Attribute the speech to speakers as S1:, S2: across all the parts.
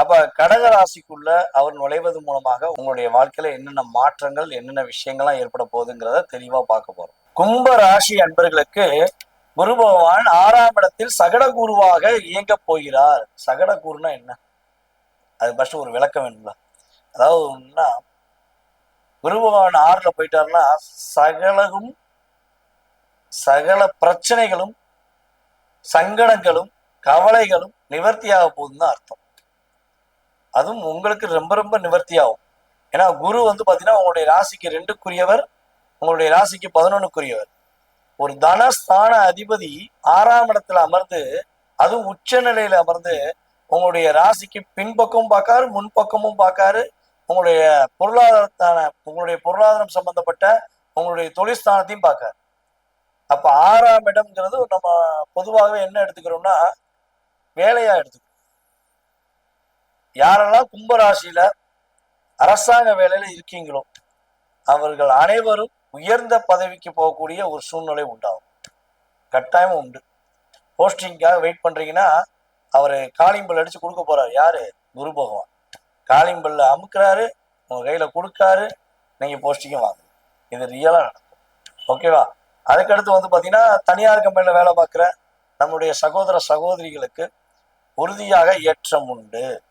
S1: அப்ப கடக ராசிக்குள்ள அவர் நுழைவது மூலமாக உங்களுடைய வாழ்க்கையில என்னென்ன மாற்றங்கள் என்னென்ன விஷயங்கள்லாம் ஏற்பட போகுதுங்கிறத தெளிவா பார்க்க போறோம். கும்ப ராசி அன்பர்களுக்கு குரு பகவான் ஆறாம் இடத்தில் சகட குருவாக இயங்க போகிறார். சகட குருனா என்ன? அது ஃபர்ஸ்ட் ஒரு விளக்கம் வேணும்ல. அதாவது ஒண்ணுன்னா, குரு பகவான் ஆறுல போயிட்டாருன்னா சகலகும் சகல பிரச்சனைகளும் சங்கடங்களும் கவலைகளும் நிவர்த்தியாக போகுதுன்னு தான் அர்த்தம். அதுவும் உங்களுக்கு ரொம்ப ரொம்ப நிவர்த்தி ஆகும் ஏன்னா குரு வந்து பார்த்தீங்கன்னா உங்களுடைய ராசிக்கு ரெண்டுக்குரியவர் உங்களுடைய ராசிக்கு பதினொன்னுக்குரியவர். ஒரு தனஸ்தான அதிபதி ஆறாம் இடத்துல அமர்ந்து அதுவும் உச்ச நிலையில அமர்ந்து உங்களுடைய ராசிக்கு பின்பக்கமும் பார்க்காரு முன்பக்கமும் பார்க்காரு. உங்களுடைய பொருளாதாரத்தான உங்களுடைய பொருளாதாரம் சம்பந்தப்பட்ட உங்களுடைய தொழிற்ஸ்தானத்தையும் பார்க்காரு. அப்ப ஆறாம் இடம்ங்கிறது நம்ம பொதுவாகவே என்ன எடுத்துக்கிறோம்னா வேலையா எடுத்துக்கிறோம். யாரெல்லாம் கும்பராசியில அரசாங்க வேலையில இருக்கீங்களோ அவர்கள் அனைவரும் உயர்ந்த பதவிக்கு போகக்கூடிய ஒரு சூழ்நிலை உண்டாகும். கட்டாயம் உண்டு. போஸ்டிங்காக வெயிட் பண்றீங்கன்னா அவர் காளிம்பல் அடிச்சு கொடுக்க போறாரு. யாரு? குரு பகவான். காளிம்பல்ல அமுக்குறாரு உங்க கையில கொடுக்காரு நீங்க போஸ்டிங்கும் வாங்க. இது ரியலா நடக்கும். ஓகேவா அதுக்கடுத்து வந்து பாத்தீங்கன்னா தனியார் கம்பெனில வேலை பார்க்குற நம்முடைய சகோதர சகோதரிகளுக்கு உறுதியாக ஏற்றம் உண்டு.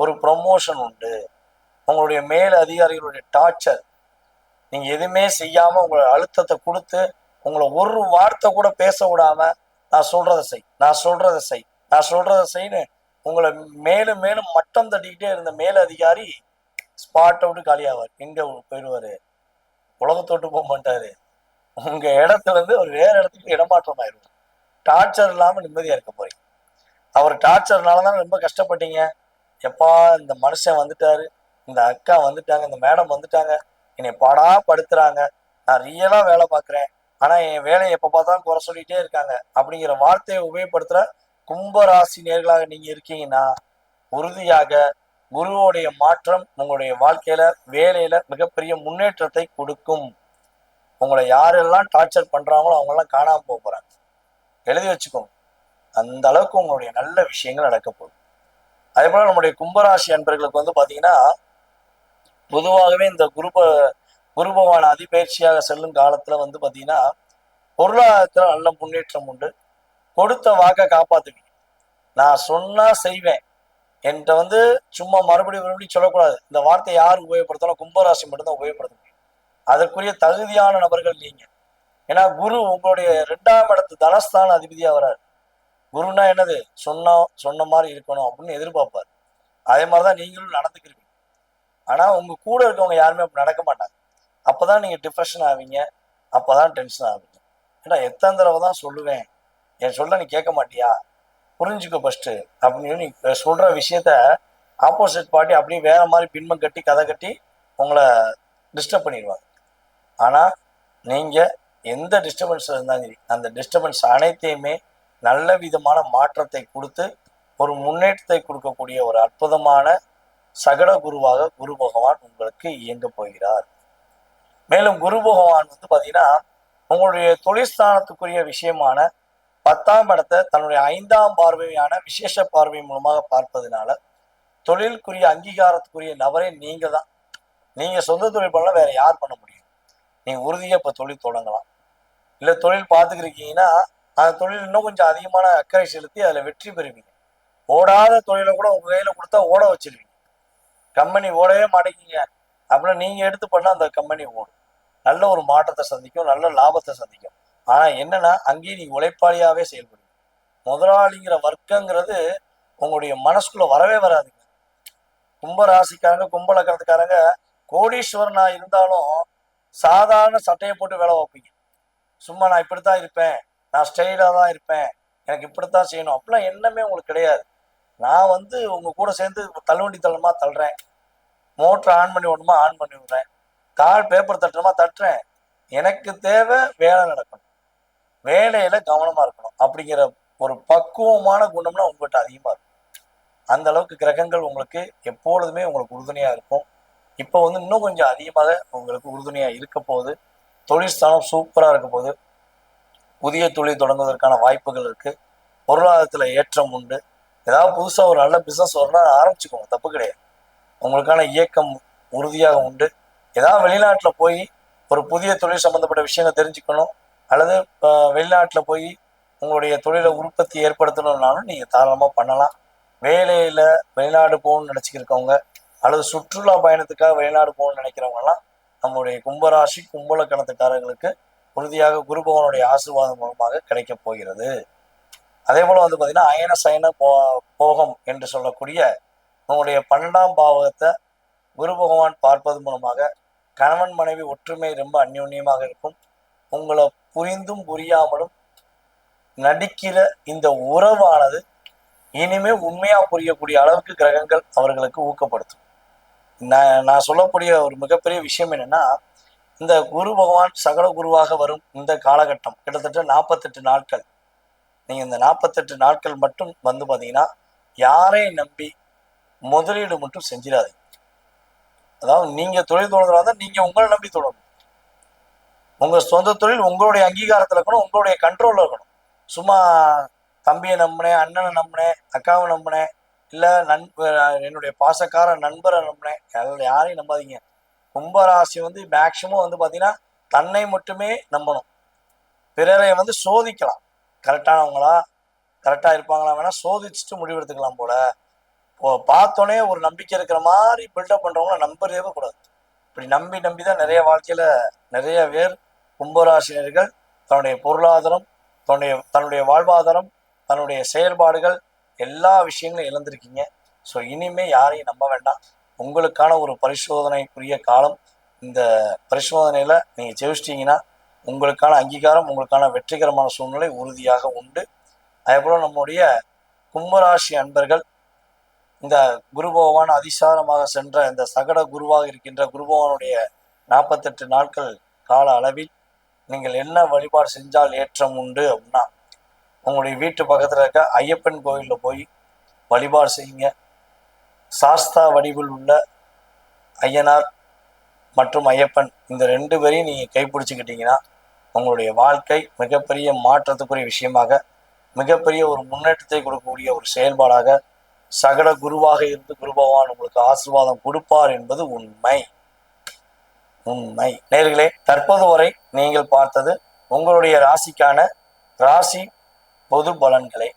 S1: ஒரு ப்ரொமோஷன் உண்டு. உங்களுடைய மேல் அதிகாரிகளுடைய டார்ச்சர் நீங்கள் எதுவுமே செய்யாமல் உங்களை அழுத்தத்தை கொடுத்து உங்களை ஒரு வார்த்தை கூட பேச விடாம நான் சொல்கிறத செய் நான் சொல்கிறத செய் நான் சொல்கிறத செய்ன்னு உங்களை மேலும் மேலும் மட்டம் தட்டிக்கிட்டே இருந்த மேல் அதிகாரி ஸ்பாட் அவுட்டு காலியாவார். எங்கே போயிடுவாரு? உலகத்தோட்டு போக மாட்டார். உங்கள் இடத்துல இருந்து ஒரு வேறு இடத்துக்கு இடமாற்றம் ஆயிடுவார் டார்ச்சர் இல்லாமல் நிம்மதியாக இருக்க போறீங்க. அவர் டார்ச்சர்னால தான் ரொம்ப கஷ்டப்பட்டீங்க? எப்பா இந்த மனுஷன் வந்துட்டாரு இந்த அக்கா வந்துட்டாங்க இந்த மேடம் வந்துட்டாங்க என்னை பாடா படுத்துறாங்க. நான் ரியலா வேலை பார்க்குறேன். ஆனா என் வேலையை எப்ப பார்த்தாலும் குறை சொல்லிட்டே இருக்காங்க. அப்படிங்கிற வார்த்தையை உபயோகப்படுத்துற கும்பராசி நேர்களாக நீங்க இருக்கீங்கன்னா உறுதியாக குருவோடைய மாற்றம் உங்களுடைய வாழ்க்கையில வேலையில மிகப்பெரிய முன்னேற்றத்தை கொடுக்கும். உங்களை யாரெல்லாம் டார்ச்சர் பண்றாங்களோ அவங்கெல்லாம் காணாம போக போறாங்க. எழுதி வச்சுக்கோங்க. அந்த அளவுக்கு உங்களுடைய நல்ல விஷயங்கள் நடக்க போகுது அதே போல நம்முடைய கும்பராசி அன்பர்களுக்கு வந்து பாத்தீங்கன்னா பொதுவாகவே இந்த குருப குரு பகவான் அதிபயிற்சியாக செல்லும் காலத்துல வந்து பாத்தீங்கன்னா பொருளாதாரத்துல நல்ல முன்னேற்றம் உண்டு. கொடுத்த வாக்கை காப்பாத்துவீங்க நான் சொன்னா செய்வேன். என்கிட்ட வந்து சும்மா மறுபடியும் மறுபடியும் சொல்லக்கூடாது. இந்த வார்த்தை யார் உபயோகப்படுத்தாலும் கும்பராசி மட்டும்தான் உபயோகப்படுத்த முடியும். அதற்குரிய தகுதியான நபர்கள் நீங்க. ஏன்னா குரு உங்களுடைய ரெண்டாம் இடத்து தனஸ்தான அதிபதியா வராரு குருனா என்னது? சொன்ன சொன்ன மாதிரி இருக்கணும் அப்படின்னு எதிர்பார்ப்பார். அதே மாதிரி தான் நீங்களும் நடந்துக்கிறீங்க. ஆனால் உங்க கூட இருக்கவங்க யாருமே அப்படி நடக்க மாட்டாங்க. அப்போ தான் நீங்கள் டிப்ரெஷன் ஆவீங்க. அப்பதான் டென்ஷன் ஆவீங்க. ஏன்னா எத்தனை தடவை தான் சொல்லுவேன் என் சொல்ல நீ கேட்க மாட்டியா? புரிஞ்சுக்கோ ஃபஸ்ட்டு அப்படின்னு நீ சொல்கிற விஷயத்த ஆப்போசிட் பார்ட்டி அப்படியே வேற மாதிரி பின்பம் கட்டி கதை கட்டி உங்களை டிஸ்டர்ப் பண்ணிடுவாங்க. ஆனால் நீங்கள் எந்த டிஸ்டர்பன்ஸ் இருந்தாலும் சரி அந்த டிஸ்டர்பன்ஸ் அனைத்தையுமே நல்ல விதமான மாற்றத்தை கொடுத்து ஒரு முன்னேற்றத்தை கொடுக்கக்கூடிய ஒரு அற்புதமான சகட குருவாக குரு பகவான் உங்களுக்கு இயங்க போகிறார். மேலும் குரு பகவான் வந்து பார்த்தீங்கன்னா உங்களுடைய தொழிற்ஸ்தானத்துக்குரிய விஷயமான பத்தாம் இடத்தை தன்னுடைய ஐந்தாம் பார்வையான விசேஷ பார்வை மூலமாக பார்ப்பதனால தொழிலுக்குரிய அங்கீகாரத்துக்குரிய நபரே நீங்க தான் நீங்க சொந்த தொழில் பண்ணலாம் வேற யார் பண்ண முடியும்? நீங்க உறுதியா இப்போ தொழில் தொடங்கலாம். இல்லை தொழில் பார்த்துக்கிருக்கீங்கன்னா அந்த தொழில் இன்னும் கொஞ்சம் அதிகமான அக்கறை செலுத்தி அதில் வெற்றி பெறுவீங்க. ஓடாத தொழிலை கூட உங்கள் கையில் கொடுத்தா ஓட வச்சிருவீங்க. கம்பெனி ஓடவே மாட்டேங்கிங்க. அப்படின்னு நீங்கள் எடுத்து பண்ணால் அந்த கம்பெனி ஓடும். நல்ல ஒரு மாற்றத்தை சந்திக்கும் நல்ல லாபத்தை சந்திக்கும். ஆனால் என்னன்னா அங்கேயும் நீங்கள் உழைப்பாளியாகவே செயல்படுவீங்க. முதலாளிங்கிற வர்க்கங்கிறது உங்களுடைய மனசுக்குள்ளே வரவே வராதுங்க. கும்ப ராசிக்காரங்க கும்ப லக்கணத்துக்காரங்க இருந்தாலும் சாதாரண சட்டையை போட்டு வேலை வைப்பீங்க சும்மா நான் இப்படித்தான் இருப்பேன் நான் ஸ்டைலாக தான் இருப்பேன். எனக்கு இப்படித்தான் செய்யணும். அப்படிலாம் எண்ணமே உங்களுக்கு கிடையாது. நான் வந்து உங்கள் கூட சேர்ந்து தள்ளுவண்டி தள்ளமாக தள்ளுறேன். மோட்டர் ஆன் பண்ணி விடணுமா ஆன் பண்ணி விடுறேன். கால் பேப்பர் தட்டணுமா தட்டுறேன். எனக்கு தேவை வேலை நடக்கணும். வேலையில் கவனமாக இருக்கணும். அப்படிங்கிற ஒரு பக்குவமான குணம்னா உங்கள்கிட்ட அதிகமாக இருக்கும். அந்த அளவுக்கு கிரகங்கள் உங்களுக்கு எப்பொழுதுமே உங்களுக்கு உறுதுணையாக இருக்கும். இப்போ வந்து இன்னும் கொஞ்சம் அதிகமாக உங்களுக்கு உறுதுணையாக இருக்க போகுது. தொழில் சூப்பராக இருக்க போகுது. புதிய தொழில் தொடங்குவதற்கான வாய்ப்புகள் இருக்குது பொருளாதாரத்தில் ஏற்றம் உண்டு. ஏதாவது புதுசாக ஒரு நல்ல பிஸ்னஸ் வரணும்னா ஆரம்பிச்சுக்கோங்க. தப்பு கிடையாது. உங்களுக்கான இயக்கம் உறுதியாக உண்டு. ஏதாவது வெளிநாட்டில் போய் ஒரு புதிய தொழில் சம்மந்தப்பட்ட விஷயங்கள் தெரிஞ்சுக்கணும். அல்லது இப்போ வெளிநாட்டில் போய் உங்களுடைய தொழிலை உற்பத்தி ஏற்படுத்தணும்னாலும் நீங்கள் தாராளமாக பண்ணலாம். வேலையில் வெளிநாடு போகணும்னு நினச்சிக்கிருக்கவங்க அல்லது சுற்றுலா பயணத்துக்காக வெளிநாடு போகணும்னு நினைக்கிறவங்கலாம் நம்மளுடைய கும்பராசி கும்பலக்கணத்துக்காரங்களுக்கு உறுதியாக குரு பகவானுடைய ஆசீர்வாதம் மூலமாக கிடைக்கப் போகிறது. அதே போல வந்து பார்த்தீங்கன்னா அயன சயன போ போகம் என்று சொல்லக்கூடிய உங்களுடைய பன்னெண்டாம் பாவகத்தை குரு பகவான் பார்ப்பது மூலமாக கணவன் மனைவி ஒற்றுமை ரொம்ப அந்யோன்யமாக இருக்கும். உங்களை புரிந்தும் புரியாமலும் நடிக்கிற இந்த உறவானது இனிமே உண்மையா புரியக்கூடிய அளவுக்கு கிரகங்கள் அவர்களுக்கு ஊக்கப்படுத்தும். நான் நான் சொல்லக்கூடிய ஒரு மிகப்பெரிய விஷயம் என்னன்னா இந்த குரு பகவான் சகல குருவாக வரும் இந்த காலகட்டம். கிட்டத்தட்ட நாற்பத்தெட்டு நாட்கள். நீங்கள் இந்த நாற்பத்தெட்டு நாட்கள் மட்டும் வந்து பார்த்தீங்கன்னா யாரை நம்பி முதலீடு மட்டும் செஞ்சிடாதீங்க. அதாவது நீங்கள் தொழில் தொடங்குறதா தான் நீங்கள் உங்களை நம்பி தொடரணும் உங்கள் சொந்த தொழில் உங்களுடைய அங்கீகாரத்தில் இருக்கணும் உங்களுடைய கண்ட்ரோலில் இருக்கணும். சும்மா தம்பியை நம்பினேன் அண்ணனை நம்பினேன் அக்காவை நம்பினேன் இல்லை நண்ப என்னுடைய பாசக்கார நண்பரை நம்பினேன். யாரையும் நம்பாதீங்க. கும்பராசி வந்து மேக்சிமம் வந்து பார்த்தீங்கன்னா தன்னை மட்டுமே நம்பணும். பிறரை வந்து சோதிக்கலாம். கரெக்டானவங்களா கரெக்டா இருப்பாங்களா வேணா சோதிச்சுட்டு முடிவெடுத்துக்கலாம் போல. பார்த்தோன்னே ஒரு நம்பிக்கை இருக்கிற மாதிரி பில்டப் பண்றவங்கள நம்பவே கூடாது. இப்படி நம்பி நம்பி தான் நிறைய வாழ்க்கையில நிறைய பேர் கும்பராசினர்கள் தன்னுடைய பொருளாதாரம் தன்னுடைய தன்னுடைய வாழ்வாதாரம் தன்னுடைய செயல்பாடுகள் எல்லா விஷயங்களும் இழந்திருக்கீங்க. ஸோ இனிமே யாரையும் நம்ப வேண்டாம். உங்களுக்கான ஒரு பரிசோதனைக்குரிய காலம். இந்த பரிசோதனையில் நீங்கள் ஜெயிச்சிட்டிங்கன்னா உங்களுக்கான அங்கீகாரம் உங்களுக்கான வெற்றிகரமான சூழ்நிலை உறுதியாக உண்டு. அதேபோல் நம்முடைய கும்பராசி அன்பர்கள் இந்த குரு பகவான் அதிசாரமாக சென்ற இந்த சகட குருவாக இருக்கின்ற குரு பகவானுடைய நாற்பத்தெட்டு நாட்கள் கால அளவில் நீங்கள் என்ன வழிபாடு செஞ்சால் ஏற்றம் உண்டு அப்படின்னா உங்களுடைய வீட்டு பக்கத்தில் இருக்க ஐயப்பன் கோயிலில் போய் வழிபாடு செய்யுங்க. சாஸ்தா வடிவில் உள்ள ஐயனார் மற்றும் ஐயப்பன் இந்த ரெண்டு பேரையும் நீங்கள் கைப்பிடிச்சுக்கிட்டீங்கன்னா உங்களுடைய வாழ்க்கை மிகப்பெரிய மாற்றத்துக்குரிய விஷயமாக மிகப்பெரிய ஒரு முன்னேற்றத்தை கொடுக்கக்கூடிய ஒரு செயல்பாடாக சகல குருவாக இருந்து குரு பகவான் உங்களுக்கு ஆசீர்வாதம் கொடுப்பார் என்பது உண்மை. உண்மை. நேர்களே தற்போது வரை நீங்கள் பார்த்தது உங்களுடைய ராசிக்கான ராசி பொது பலன்களை.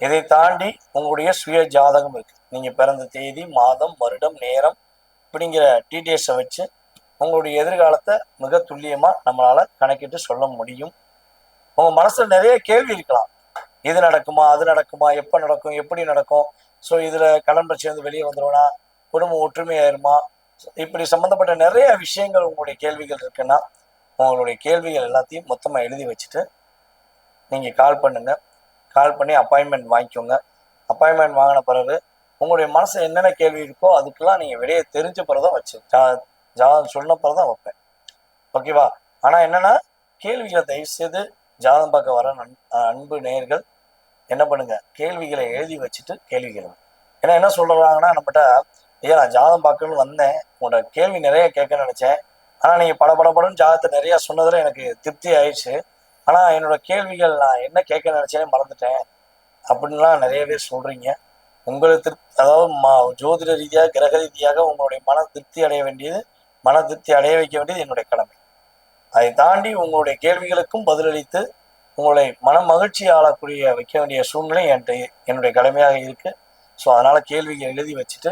S1: இதை தாண்டி உங்களுடைய சுய ஜாதகம் இருக்கு. நீங்கள் பிறந்த தேதி மாதம் வருடம் நேரம் இப்படிங்கிற டீட்டெயில்ஸை வச்சு உங்களுடைய எதிர்காலத்தை மிக துல்லியமாக நம்மளால் கணக்கிட்டு சொல்ல முடியும். உங்கள் மனசில் நிறைய கேள்வி இருக்கலாம். இது நடக்குமா அது நடக்குமா எப்போ நடக்கும் எப்படி நடக்கும்? ஸோ இதில் கடன் பிரச்சனை வந்து வெளியே வந்துருவனா குடும்பம் ஒற்றுமையாயிருமா? இப்படி சம்மந்தப்பட்ட நிறைய விஷயங்கள் உங்களுடைய கேள்விகள் இருக்குன்னா உங்களுடைய கேள்விகள் எல்லாத்தையும் மொத்தமாக எழுதி வச்சுட்டு நீங்கள் கால் பண்ணுங்கள் கால் பண்ணி அப்பாயின்மெண்ட் வாங்கிக்கோங்க. அப்பாயின்மெண்ட் வாங்கின பிறகு உங்களுடைய மனசு என்னென்ன கேள்வி இருக்கோ அதுக்கெல்லாம் நீங்கள் வெளியே தெரிஞ்ச பிறதான் வச்சு ஜா ஜாதகம் சொன்ன பிறதான் வைப்பேன். ஓகேவா ஆனால் என்னன்னா கேள்விகளை தயவு செய்து ஜாதகம் பார்க்க வர நன் அன்பு நேர்கள் என்ன பண்ணுங்க? கேள்விகளை எழுதி வச்சுட்டு கேள்விகளை ஏன்னா என்ன சொல்கிறாங்கன்னா நம்மகிட்ட ஐயா நான் ஜாதகம் பார்க்கணும்னு வந்தேன். உங்களோட கேள்வி நிறைய கேட்க நினச்சேன். ஆனால் நீங்கள் பட பட ஜாதகத்தை நிறையா சொன்னதில் எனக்கு திருப்தி ஆயிடுச்சு. ஆனால் என்னோட கேள்விகள் நான் என்ன கேட்க நினச்சேனே மறந்துட்டேன். அப்படின்லாம் நிறைய பேர் சொல்கிறீங்க உங்களுக்கு திருப்தி அதாவது மா ஜோதிட ரீதியாக கிரக ரீதியாக உங்களுடைய மன திருப்தி அடைய வேண்டியது மன திருப்தி அடைய வைக்க வேண்டியது என்னுடைய கடமை. அதை தாண்டி உங்களுடைய கேள்விகளுக்கும் பதிலளித்து உங்களை மன மகிழ்ச்சி ஆளக்கூடிய வைக்க வேண்டிய சூழ்நிலை என்கிட்ட என்னுடைய கடமையாக இருக்குது ஸோ அதனால் கேள்விகள் எழுதி வச்சுட்டு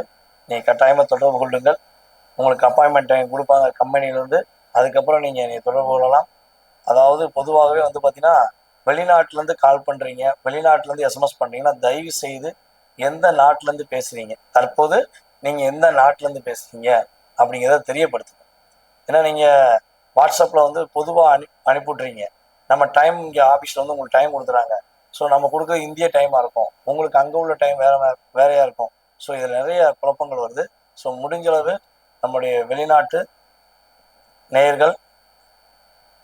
S1: நீங்கள் கட்டாயமாக தொடர்பு கொள்ளுங்கள். உங்களுக்கு அப்பாயின்மெண்ட் கொடுப்பாங்க கம்பெனிலேருந்து அதுக்கப்புறம் நீங்கள் என்னை தொடர்பு கொள்ளலாம். அதாவது பொதுவாகவே வந்து பார்த்தீங்கன்னா வெளிநாட்டிலேருந்து கால் பண்ணுறீங்க வெளிநாட்டிலேருந்து எஸ்எம்எஸ் பண்ணுறீங்கன்னா தயவு செய்து எந்த நாட்டிலேருந்து பேசுகிறீங்க தற்போது நீங்கள் எந்த நாட்டிலேருந்து பேசுகிறீங்க அப்படிங்கிறத தெரியப்படுத்துங்க. ஏன்னா நீங்கள் வாட்ஸ்அப்பில் வந்து பொதுவாக அனு அனுப்பிவிட்றீங்க. நம்ம டைம் இங்கே ஆஃபீஸில் வந்து உங்களுக்கு டைம் கொடுத்துறாங்க ஸோ நம்ம கொடுக்குற இந்திய டைமாக இருக்கும். உங்களுக்கு அங்கே உள்ள டைம் வேற வேறையாக இருக்கும். ஸோ இதில் நிறைய குழப்பங்கள் வருது. ஸோ முடிஞ்சளவு நம்முடைய வெளிநாட்டு நேயர்கள்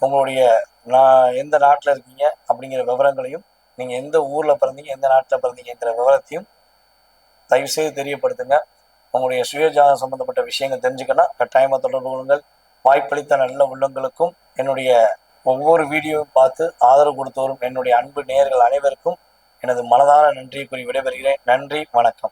S1: உங்களுடைய நான் எந்த நாட்டில் இருக்கீங்க அப்படிங்கிற விவரங்களையும் நீங்கள் எந்த ஊரில் பிறந்தீங்க எந்த நாட்டில் பிறந்தீங்கிற விவரத்தையும் தயவுசெய்து தெரியப்படுத்துங்க. உங்களுடைய சுயஜாதம் சம்பந்தப்பட்ட விஷயங்கள் தெரிஞ்சுக்கணும் கட்டாயமாக தொடர்பு கொள்ளுங்கள். வாய்ப்பளித்த நல்ல உள்ளங்களுக்கும் என்னுடைய ஒவ்வொரு வீடியோவும் பார்த்து ஆதரவு கொடுத்து வரும் என்னுடைய அன்பு நேயர்கள் அனைவருக்கும் எனது மனதான நன்றி கூறி விடைபெறுகிறேன். நன்றி வணக்கம்.